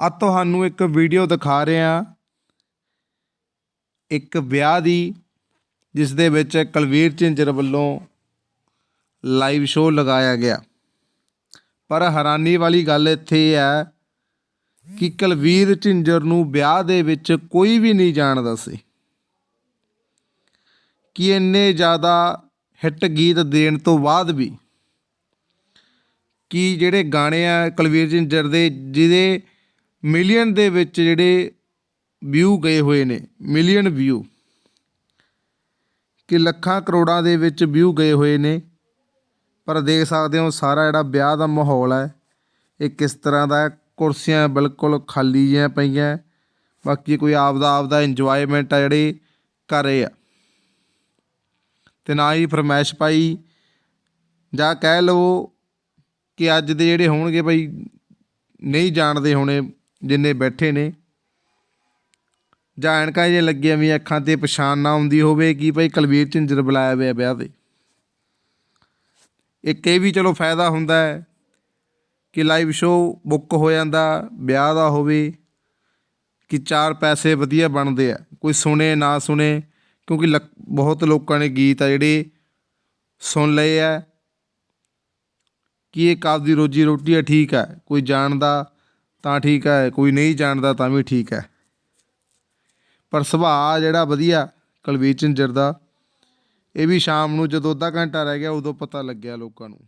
ਆ ਤੁਹਾਨੂੰ ਇੱਕ ਵੀਡੀਓ ਦਿਖਾ ਰਹੇ ਹਾਂ। ਇੱਕ ਵਿਆਹ ਦੀ, ਜਿਸ ਦੇ ਵਿੱਚ ਕੁਲਵੀਰ ਝਿੰਜਰ ਵੱਲੋਂ ਲਾਈਵ ਸ਼ੋਅ ਲਗਾਇਆ ਗਿਆ। ਪਰ ਹੈਰਾਨੀ ਵਾਲੀ ਗੱਲ ਇੱਥੇ ਹੈ ਕਿ ਕੁਲਵੀਰ ਝਿੰਜਰ ਨੂੰ ਵਿਆਹ ਦੇ ਵਿੱਚ ਕੋਈ ਵੀ ਨਹੀਂ ਜਾਣਦਾ ਸੀ। ਕਿ ਇੰਨੇ ਜ਼ਿਆਦਾ ਹਿੱਟ ਗੀਤ ਦੇਣ ਤੋਂ ਬਾਅਦ ਵੀ ਕਿ ਜਿਹੜੇ ਗਾਣੇ ਆ ਕੁਲਵੀਰ ਝਿੰਜਰ ਦੇ, ਜਿਹਦੇ ਮਿਲੀਅਨ ਦੇ ਵਿੱਚ ਜਿਹੜੇ ਵਿਊ ਗਏ ਹੋਏ ਨੇ, ਮਿਲੀਅਨ ਵਿਊ ਕਿ ਲੱਖਾਂ ਕਰੋੜਾਂ ਦੇ ਵਿੱਚ ਵਿਊ ਗਏ ਹੋਏ ਨੇ, ਪਰ ਦੇਖ ਸਕਦੇ ਹੋ ਸਾਰਾ ਜਿਹੜਾ ਵਿਆਹ ਦਾ ਮਾਹੌਲ ਹੈ, ਇਹ ਕਿਸ ਤਰ੍ਹਾਂ ਦਾ ਕੁਰਸੀਆਂ ਬਿਲਕੁਲ ਖਾਲੀ ਜਿਹੀਆਂ ਪਈਆਂ, ਬਾਕੀ ਕੋਈ ਆਪਦਾ ਆਪਦਾ ਇੰਜੋਇਮੈਂਟ ਆ ਜਿਹੜੇ ਕਰ ਰਹੇ ਆ। ਤੇ ਨਾ ਹੀ ਫਰਮੈਸ਼ ਪਾਈ, ਜਾਂ ਕਹਿ ਲਵੋ ਕਿ ਅੱਜ ਦੇ ਜਿਹੜੇ ਹੋਣਗੇ ਭਾਈ ਨਹੀਂ ਜਾਣਦੇ ਹੋਣੇ ਜਿੰਨੇ ਬੈਠੇ ਨੇ। ਜਾਂ ਐਨਕਾਂ ਜੇ ਲੱਗੀਆਂ ਵੀ ਅੱਖਾਂ ਤੇ ਪਛਾਣ ਨਾ ਆਉਂਦੀ ਹੋਵੇ, ਕਿ ਭਾਈ ਕਲਵੀਰ ਝਿੰਜਰ ਬੁਲਾਇਆ ਹੋਇਆ ਵਿਆਹ ਤੇ? ਇੱਕ ਇਹ ਵੀ ਚਲੋ ਫਾਇਦਾ ਹੁੰਦਾ ਹੈ ਕਿ ਲਾਈਵ ਸ਼ੋਅ ਬੁੱਕ ਹੋ ਜਾਂਦਾ, ਵਿਆਹ ਦਾ ਹੋਵੇ, ਕਿ ਚਾਰ ਪੈਸੇ ਵਧੀਆ ਬਣਦੇ ਆ। ਕੋਈ ਸੁਣੇ, ਨਾ ਸੁਣੇ, ਕਿਉਂਕਿ ਲੱਕ- ਬਹੁਤ ਲੋਕਾਂ ਨੇ ਗੀਤ ਆ ਜਿਹੜੇ ਸੁਣ ਲਏ ਆ, ਕਿ ਇਹ ਕਾਬ ਦੀ ਰੋਜੀ ਰੋਟੀ ਹੈ ਠੀਕ ਹੈ ਕੋਈ ਜਾਣਦਾ ਤਾਂ ਠੀਕ ਹੈ, ਕੋਈ ਨਹੀਂ ਜਾਣਦਾ ਤਾਂ ਵੀ ਠੀਕ ਹੈ। ਪਰ ਸੁਭਾਅ ਜਿਹੜਾ ਵਧੀਆ, ਕੁਲਵੀਰ ਝਿੰਜਰ ਦਾ, ਇਹ ਵੀ ਸ਼ਾਮ ਨੂੰ ਜਦੋਂ ਅੱਧਾ ਘੰਟਾ ਰਹਿ ਗਿਆ, ਉਦੋਂ ਪਤਾ ਲੱਗਿਆ ਲੋਕਾਂ ਨੂੰ।